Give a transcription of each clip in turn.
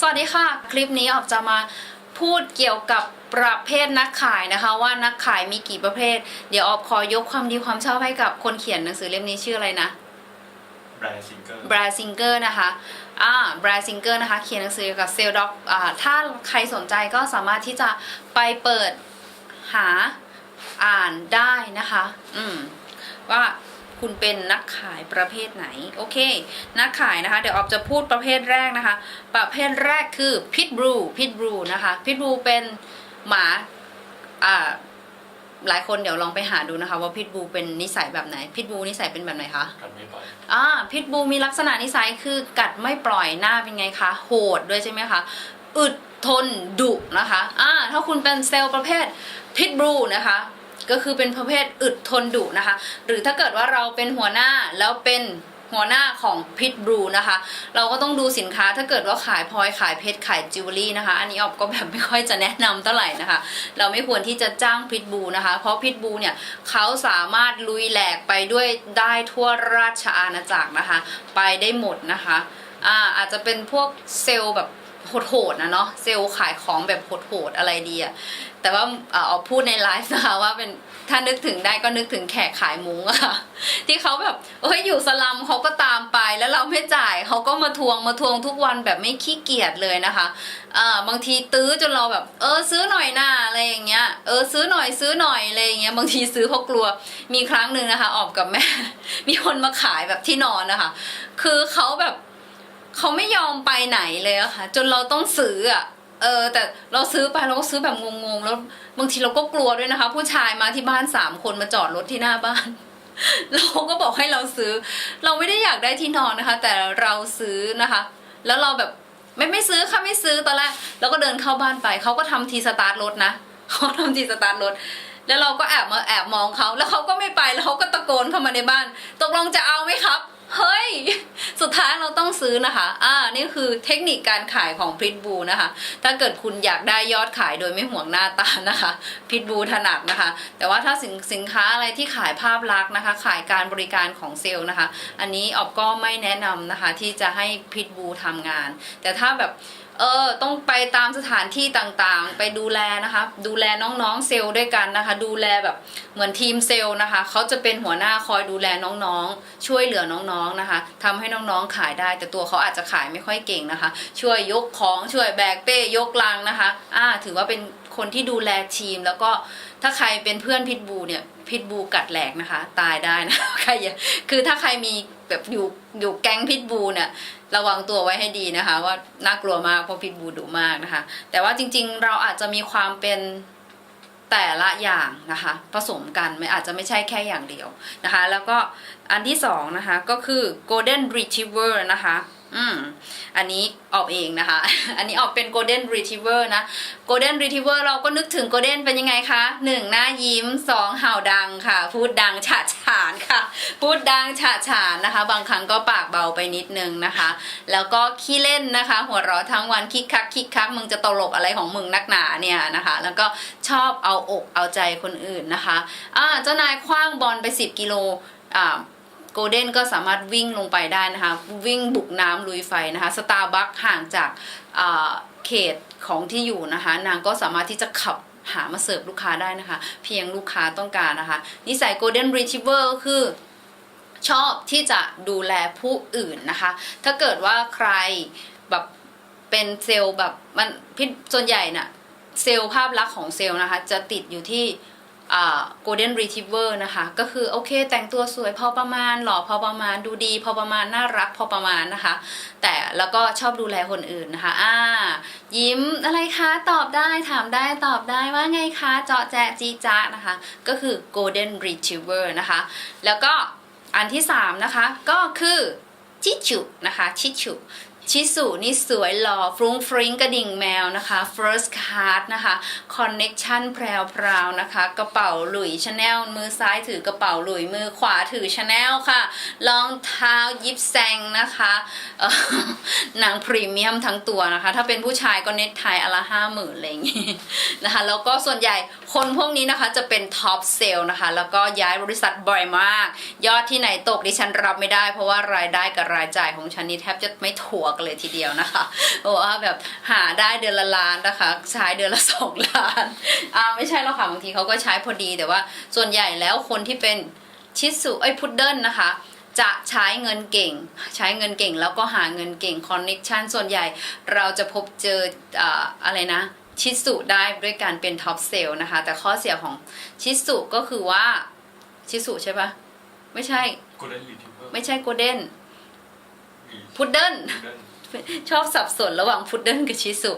สวัสดีค่ะ คลิปนี้ออกจะมาพูดเกี่ยวกับประเภทนักขายนะคะ ว่านักขายมีกี่ประเภท เดี๋ยวออกขอยกความดีความชอบให้กับคนเขียนหนังสือเล่มนี้ชื่ออะไรนะแบรนด์ซิงเกิลบราซิงเกอร์นะคะอ่าบราซิงเกอร์นะคะเขียนหนังสือเกี่ยวกับเซลล์ด็อกอ่าถ้าใครสนใจก็สามารถที่จะไปเปิดหาอ่านได้นะคะ อืมว่า คุณเป็นนักขายประเภทไหน โอเค นักขายนะคะ เดี๋ยวออกจะพูดประเภทแรกนะคะ ประเภทแรกคือพิทบรูพิทบรูนะคะพิทบรูเป็นหมาอ่าหลายคนเดี๋ยวลองไปหาดูนะคะ ว่าพิทบูเป็นนิสัยแบบไหนพิทบูนิสัยเป็นแบบไหนคะกันไม่ปล่อยอ่าพิทบูมีลักษณะนิสัยคือกัดไม่ปล่อยหน้าเป็นไงคะโหดด้วยใช่ไหมคะอึดทนดุนะคะอ่าถ้าคุณเป็นเซลล์ประเภทพิทบูนะคะ ก็คือเป็นประเภทอึดทนดุนะคะ หรือถ้าเกิดว่าเราเป็นหัวหน้าแล้วเป็นหัวหน้าของพิทบรูนะคะ เราก็ต้องดูสินค้าถ้าเกิดว่าขายพลอยขายเพชรขายจิวเวลรี่นะคะ อันนี้ออกก็แบบไม่ค่อยจะแนะนำเท่าไหร่นะคะ เราไม่ควรที่จะจ้างพิทบูนะคะ เพราะพิทบูเนี่ยเขาสามารถลุยแหลกไปด้วยได้ทั่วราชอาณาจักรนะคะ ไปได้หมดนะคะอ่าอาจจะเป็นพวกเซลล์แบบ โหดๆนะเนาะเซลล์ขายของแบบโหดๆอะไรดีอะแต่ว่าเอ่อเอาพูดในไลฟ์นะคะว่าเป็นถ้านึกถึงได้ก็นึกถึงแขกขายมุ้งอะค่ะที่เขาแบบเอ้ยอยู่สลัมเขาก็ตามไปแล้วเราไม่จ่ายเขาก็มาทวงมาทวงทุกวันแบบไม่ขี้เกียจเลยนะคะอ่าบางทีตื้อจนเราแบบ เออซื้อหน่อยหน้าอะไรอย่างเงี้ยเออซื้อหน่อยซื้อหน่อยอะไรอย่างเงี้ยบางทีซื้อเพราะกลัวมีครั้งหนึ่งนะคะ ออกกับแม่ มีคนมาขายแบบที่นอนนะคะ คือเขาแบบ เขาไม่ยอมไปไหนเลยอะค่ะ จนเราต้องซื้ออะเออ แต่เราซื้อไปเราก็ซื้อแบบงงๆแล้วบางทีเราก็กลัวด้วยนะคะ ผู้ชายมาที่บ้านสามคนมาจอดรถที่หน้าบ้าน เราก็บอกให้เราซื้อ เราไม่ได้อยากได้ที่นอนนะคะ แต่เราซื้อนะคะ แล้วเราแบบไม่ไม่ซื้อค่ะไม่ซื้อตอนแรกเราก็เดินเข้าบ้านไปเขาก็ทำทีสตาร์ทรถนะเขาทำทีสตาร์ทรถแล้วเราก็แอบมาแอบมองเขาแล้วเขาก็ไม่ไปแล้วเขาก็ตะโกนเข้ามาในบ้าน ตกลงจะเอาไหมครับ เฮ้ย สุดท้ายเราต้องซื้อนะคะ อ่า นี่คือเทคนิคการขายของพิทบูนะคะ ถ้าเกิดคุณอยากได้ยอดขายโดยไม่ห่วงหน้าตานะคะพิทบูถนัดนะคะ แต่ว่าถ้าสินสินค้าอะไรที่ขายภาพลักษณ์นะคะ ขายการบริการของเซลล์นะคะ อันนี้ออบก็ไม่แนะนำนะคะ ที่จะให้พิทบูทำงาน แต่ถ้าแบบ เออต้องไปตามสถานที่ต่างๆ ไปดูแลนะคะ ดูแลน้องๆเซลล์ด้วยกันนะคะ ดูแลแบบเหมือนทีมเซลล์นะคะเขาจะเป็นหัวหน้าคอยดูแลน้องๆ ช่วยเหลือน้องๆนะคะทำให้น้องๆขายได้ แต่ตัวเขาอาจจะขายไม่ค่อยเก่งนะคะ ช่วยยกของช่วยแบกเป้ยกลังนะคะ อ่าถือว่าเป็น คนที่ดูแลทีม แล้วก็ถ้าใครเป็นเพื่อนพิทบูเนี่ยพิทบูกัดแหลกนะคะ ตายได้นะใครอย่าคือถ้าใครมีแบบอยู่อยู่แก๊งพิทบูเนี่ยระวังตัวไว้ให้ดีนะคะ ว่าน่ากลัวมากเพราะพิษบูดุมากนะคะ แต่ว่าจริง ๆ เราอาจจะมีความเป็นแต่ละอย่างนะคะ ผสมกันไม่อาจจะไม่ใช่แค่อย่างเดียวนะคะ แล้วก็อันที่สองนะคะก็คือ golden retriever นะคะ อืมอันนี้ออกเองนะคะ อันนี้ออกเป็น golden retriever นะ golden retriever เราก็นึกถึง golden เป็นยังไงคะหนึ่งหน้ายิ้มสองเห่าดังค่ะ พูดดังฉะฉานค่ะ พูดดังฉะฉานนะคะ บางครั้งก็ปากเบาไปนิดนึงนะคะ แล้วก็ขี้เล่นนะคะ หัวเราะทั้งวันคิกคักคิกคักมึงจะตลกอะไรของมึงนักหนาเนี่ยนะคะ แล้วก็ชอบเอาอกเอาใจคนอื่นนะคะอ่าเจ้านายคว้างบอลไป 10 กิโลอ่า โกลเด้นก็สามารถวิ่งลงไปได้นะคะ วิ่งบุกน้ำลุยไฟนะคะสตาร์บัคห่างจากเขตของที่อยู่นะคะ นางก็สามารถที่จะขับหามาเสิร์ฟลูกค้าได้นะคะ เพียงลูกค้าต้องการนะคะ นิสัยโกลเด้นรีท i เวอร์คือชอบที่จะดูแลผู้อื่นนะคะ ถ้าเกิดว่าใครแบบเป็นเซลล์แบบมันส่วนใหญ่น่ะเซลล์ภาพลักษณ์ของเซลล์นะคะ จะติดอยู่ที่ อ่า golden retriever นะคะ ก็คือโอเคแต่งตัวสวยพอประมาณหล่อพอประมาณดูดี พอประมาณน่ารักพอประมาณนะคะ แต่แล้วก็ชอบดูแลคนอื่นนะคะอ่ายิ้มอะไรคะตอบได้ถามได้ตอบได้ว่าไงคะเจาะแจ๊ะจีจ้านะคะ ก็คือ golden retriever นะคะ แล้วก็อันที่สามนะคะ ก็คือชิชุนะคะชิชุ ชิสุนี่สวยหล่อฟรุ้งฟริ้งกระดิ่งแมวนะคะ first card นะคะ connection แพรวพราวนะคะ กระเป๋าหลุยชาแนลมือซ้ายถือกระเป๋าหลุยมือขวาถือชาแนลค่ะรองเท้ายิปแซงนะคะหนังพรีเมียมทั้งตัวนะคะ ถ้าเป็นผู้ชายก็เน็ตไทยอละห้าหมื่นอะไรอย่างงี้นะคะ แล้วก็ส่วนใหญ่ คนพวกนี้นะคะจะเป็นท็อปเซลล์นะคะ แล้วก็ย้ายบริษัทบ่อยมาก ยอดที่ไหนตกดิฉันรับไม่ได้ เพราะว่ารายได้กับรายจ่ายของฉันนี่แทบจะไม่ถั่วกันเลยทีเดียวนะคะบอกว่าแบบหาได้เดือนละล้านนะคะ ใช้เดือนละสองล้านอ่าไม่ใช่หรอกค่ะบางทีเขาก็ใช้พอดีแต่ว่า ส่วนใหญ่แล้วคนที่เป็นชิสุเอ้พุดเดิ้ลนะคะจะใช้เงินเก่ง ใช้เงินเก่งแล้วก็หาเงินเก่งคอนเน็ชันส่วนใหญ่เราจะพบเจออ่าอะไรนะ ชิสุได้ด้วยการเป็นท็อปเซลนะคะ แต่ข้อเสียของชิสุก็คือว่าชิสุใช่ปะไม่ใช่โกลเด้นรีทิเวอร์ไม่ใช่โกลเด้นพุดเดิ้ลชอบสับสนระหว่างพุดเดิ้ลกับชิสุ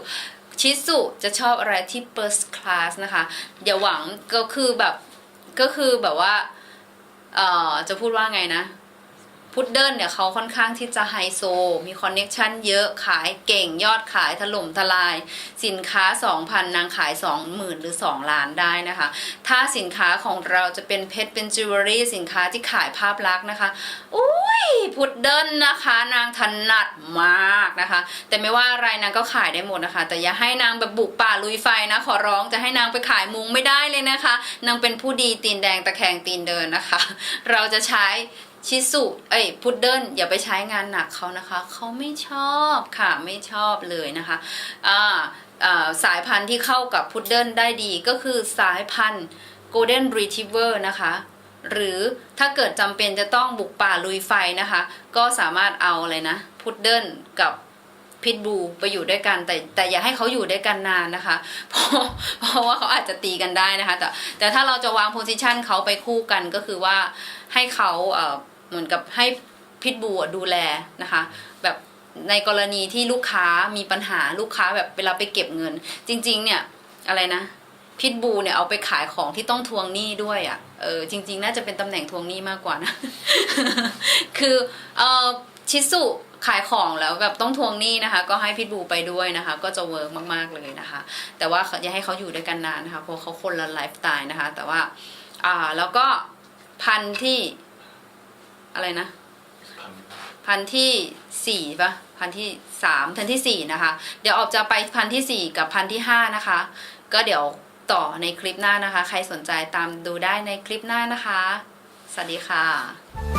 ชิสุจะชอบอะไรที่ first class นะคะ อย่าหวังก็คือแบบก็คือแบบว่า เอ่อ จะพูดว่าไงนะ พุดเดิลเนี่ยเขาค่อนข้างที่จะไฮโซ มีคอนเน็ชันเยอะขายเก่งยอดขายถล่มทลาย สินค้า 2,000 นางขาย 20,000 หรือ 2 ล้านได้นะคะ ถ้าสินค้าของเราจะเป็นเพชรเป็นจิวเวลรี่สินค้าที่ขายภาพลักษณ์นะคะอุ้ยพุดเดิลนะคะนางถนัดมากนะคะ แต่ไม่ว่าอะไรนางก็ขายได้หมดนะคะ แต่อย่าให้นางแบบบุกป่าลุยไฟนะขอร้องจะให้นางไปขายมุงไม่ได้เลยนะคะนางเป็นผู้ดีตีนแดงตะแคงตีนเดินนะคะ เราจะใช้ชิสุเอ้ยพุดเดิ้ลอย่าไปใช้งานหนักเขานะคะเขาไม่ชอบค่ะไม่ชอบเลยนะคะอ่าสายพันธุ์ที่เข้ากับพุดเดิ้ลได้ดีก็คือสายพันธุ์ Golden Retriever นะคะ หรือถ้าเกิดจำเป็นจะต้องบุกป่าลุยไฟนะคะ ก็สามารถเอาอะไรนะพุดเดิ้ลกับ พิทบูไปอยู่ด้วยกันแต่แต่อย่าให้เขาอยู่ด้วยกันนานนะคะ เพราะเพราะว่าเขาอาจจะตีกันได้นะคะ แต่แต่ถ้าเราจะวางโพสิชันเขาไปคู่กันก็คือว่าให้เขาเหมือนกับให้พิทบูดูแลนะคะ แบบในกรณีที่ลูกค้ามีปัญหาลูกค้าแบบเวลาไปเก็บเงิน จริง ๆ เนี่ยอะไรนะพิทบูเนี่ยเอาไปขายของที่ต้องทวงหนี้ด้วยอะ่ะเออจริง ๆ น่าจะเป็นตำแหน่งทวงหนี้มากกว่านะ คือเออชิสุ ขายของแล้วแบบต้องทวงหนี้นะคะ ก็ให้พิทบูไปด้วยนะคะ ก็จะเวิร์กมากๆเลยนะคะ แต่ว่าอย่าให้เขาอยู่ด้วยกันนานนะคะเพราะเขาคนละไลฟ์สไตล์นะคะ แต่ว่า อ่าแล้วก็พันที่อะไรนะ พันที่สี่ปะพันที่สามพันที่สี่นะคะ เดี๋ยวออกจะไปพันที่สี่กับพันที่ห้านะคะ ก็เดี๋ยวต่อในคลิปหน้านะคะ ใครสนใจตามดูได้ในคลิปหน้านะคะ สวัสดีค่ะ